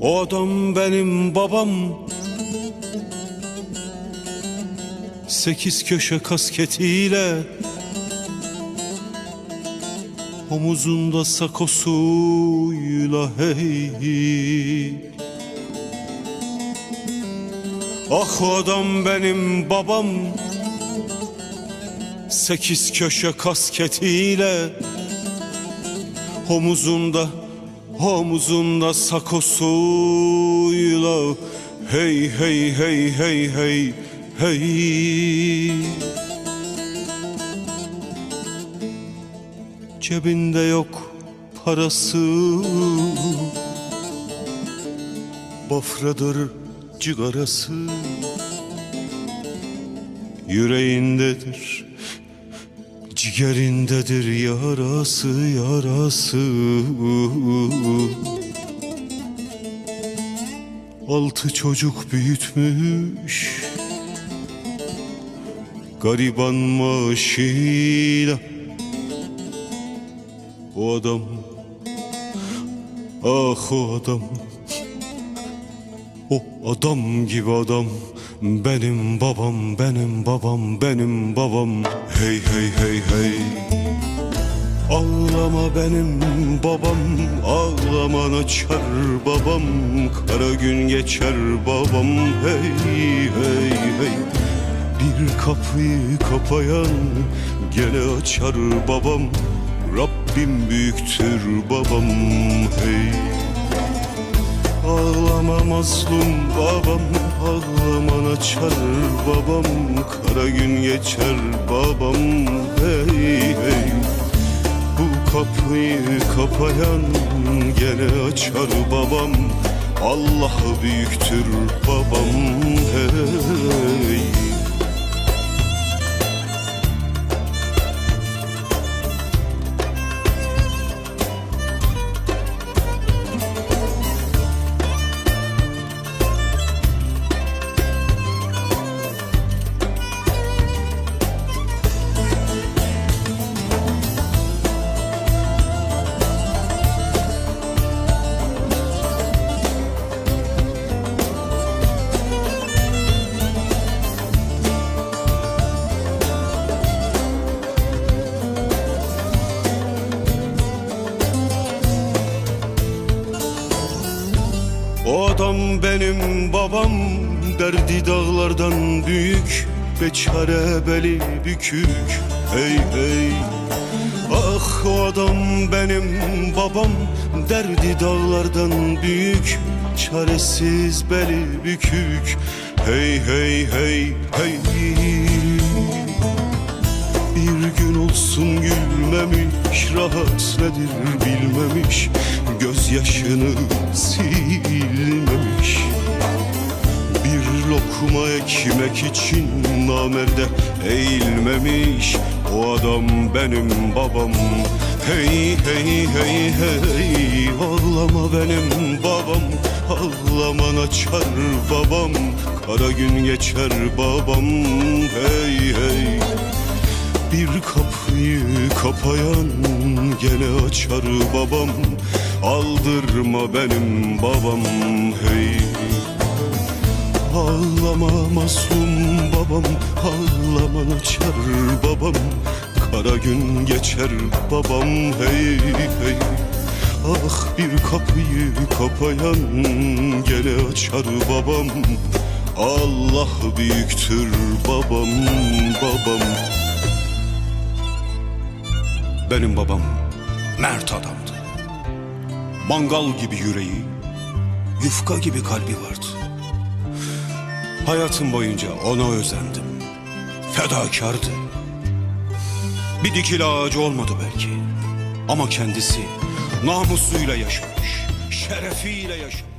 O adam benim babam. Sekiz köşe kasketiyle Omuzunda sakosuyla hey Ah adam benim babam Sekiz köşe kasketiyle. Omuzunda Omuzunda sakosuyla Hey hey hey hey hey hey Cebinde yok parası. Bafradır cigarası. Yüreğindedir Ciğerindedir yarası yarası. Altı çocuk büyütmüş Gariban maaşıyla O adam Ah o adam O adam gibi adam. Benim babam benim babam benim babam. Hey hey hey hey. Ağlama benim babam. Ağlaman açar babam. Kara gün geçer babam. Hey hey hey. Bir kapıyı kapayan Gene açar babam Rabbim büyüktür babam Hey. Ağlama mazlum babam Ağlaman açar babam. Kara gün geçer babam Hey hey. Bu kapıyı kapayan Gene açar babam. Allah büyüktür babam Hey O adam benim babam Derdi dağlardan büyük Beçare beli bükük. Hey hey Ah o adam benim babam Derdi dağlardan büyük Çaresiz beli bükük. Hey hey hey hey. Bir gün olsun gülmemiş Rahat nedir bilmemiş Gözyaşını silmemiş. Bir lokma ekmek için namerde eğilmemiş. O adam benim babam. Hey hey hey hey Ağlama benim babam. Ağlaman açar babam. Kara gün geçer babam. Hey hey. Bir kapıyı kapayan gene açar babam Aldırma benim babam hey. Ağlama masum babam Ağlaman açar babam. Kara gün geçer babam hey hey. Ah bir kapıyı kapayan gene açar babam. Allah büyüktür babam babam. Benim babam mert adamdı. Mangal gibi yüreği, yufka gibi kalbi vardı. Hayatım boyunca ona özendim. Fedakardı. Bir dikili ağacı olmadı belki. Ama kendisi namusuyla yaşamış, şerefiyle yaşamış.